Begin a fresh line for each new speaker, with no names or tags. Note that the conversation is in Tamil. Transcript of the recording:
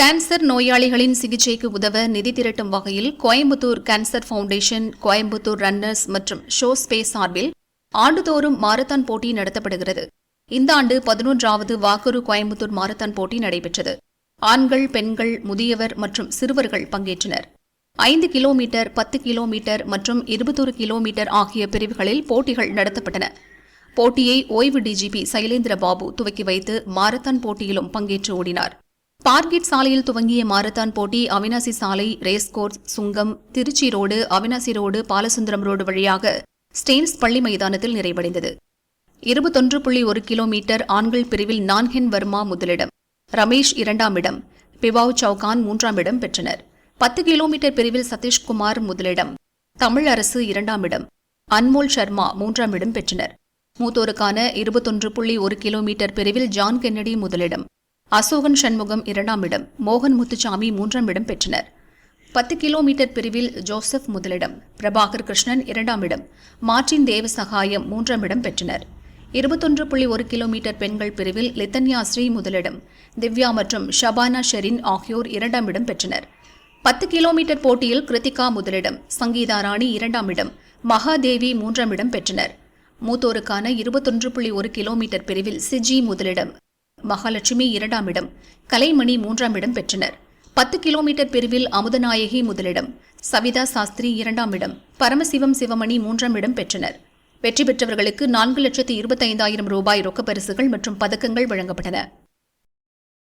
கேன்சர் நோயாளிகளின் சிகிச்சைக்கு உதவ நிதி திரட்டும் வகையில் Coimbatore cancer foundation Coimbatore runners மற்றும் ஷோ ஸ்பேஸ் சார்பில் ஆண்டுதோறும் மாரத்தான் போட்டி நடத்தப்படுகிறது. இந்த ஆண்டு பதினொன்றாவது வாக்குரு கோயம்புத்தூர் மாரத்தான் போட்டி நடைபெற்றது. ஆண்கள் பெண்கள் முதியவர் மற்றும் சிறுவர்கள் பங்கேற்றனர். ஐந்து கிலோமீட்டர் பத்து கிலோமீட்டர் மற்றும் இருபத்தொரு கிலோமீட்டர் ஆகிய பிரிவுகளில் போட்டிகள் நடத்தப்பட்டன. போட்டியை ஓய்வு டிஜிபி சைலேந்திர பாபு துவக்கி வைத்து மாரத்தான் போட்டியிலும் பங்கேற்று ஓடினார். பார்கிட் சாலையில் துவங்கிய மாரத்தான் போட்டி அவினாசி சாலை racecourse Sungam Trichy road Avinashi road Balasundaram road வழியாக ஸ்டெயின்ஸ் பள்ளி மைதானத்தில் நிறைவடைந்தது. இருபத்தொன்று புள்ளி ஒரு கிலோமீட்டர் ஆண்கள் பிரிவில் நான்கென் வர்மா முதலிடம் ரமேஷ் இரண்டாம் இடம் பிவாவ் சவுகான் மூன்றாம் இடம் பெற்றனர். பத்து கிலோமீட்டர் பிரிவில் சதீஷ்குமார் முதலிடம் தமிழ் அரசு இரண்டாம் இடம் அன்மோல் சர்மா மூன்றாம் இடம் பெற்றனர். மூத்தோருக்கான இருபத்தொன்று புள்ளி ஒரு கிலோமீட்டர் பிரிவில் ஜான் கென்னடி முதலிடம் அசோகன் சண்முகம் இரண்டாம் இடம் மோகன் முத்துசாமி மூன்றாம் இடம் பெற்றனர். பத்து கிலோமீட்டர் பிரிவில் ஜோசப் முதலிடம் பிரபாகர் கிருஷ்ணன் இரண்டாம் இடம் மார்டின் தேவசகாயம் மூன்றாம் இடம் பெற்றனர். இருபத்தொன்று புள்ளி ஒரு கிலோமீட்டர் பெண்கள் பிரிவில் லித்தன்யா ஸ்ரீ முதலிடம் திவ்யா மற்றும் ஷபானா ஷெரின் ஆகியோர் இரண்டாம் இடம் பெற்றனர். பத்து கிலோமீட்டர் போட்டியில் கிருத்திகா முதலிடம் சங்கீதா ராணி இரண்டாம் இடம் மகாதேவி மூன்றாம் இடம் பெற்றனர். மூத்தோருக்கான இருபத்தொன்று புள்ளி ஒரு கிலோமீட்டர் பிரிவில் சிஜி முதலிடம். மகாலட்சுமி இரண்டாம் இடம் கலைமணி மூன்றாம் இடம் பெற்றனர். பத்து கிலோமீட்டர் பிரிவில் அமுதநாயகி முதலிடம் சவிதா சாஸ்திரி இரண்டாம் இடம் பரமசிவம் சிவமணி மூன்றாம் இடம் பெற்றனர். வெற்றி பெற்றவர்களுக்கு நான்கு லட்சத்து இருபத்தைந்தாயிரம் ரூபாய் ரொக்கப்பரிசுகள் மற்றும் பதக்கங்கள் வழங்கப்பட்டன.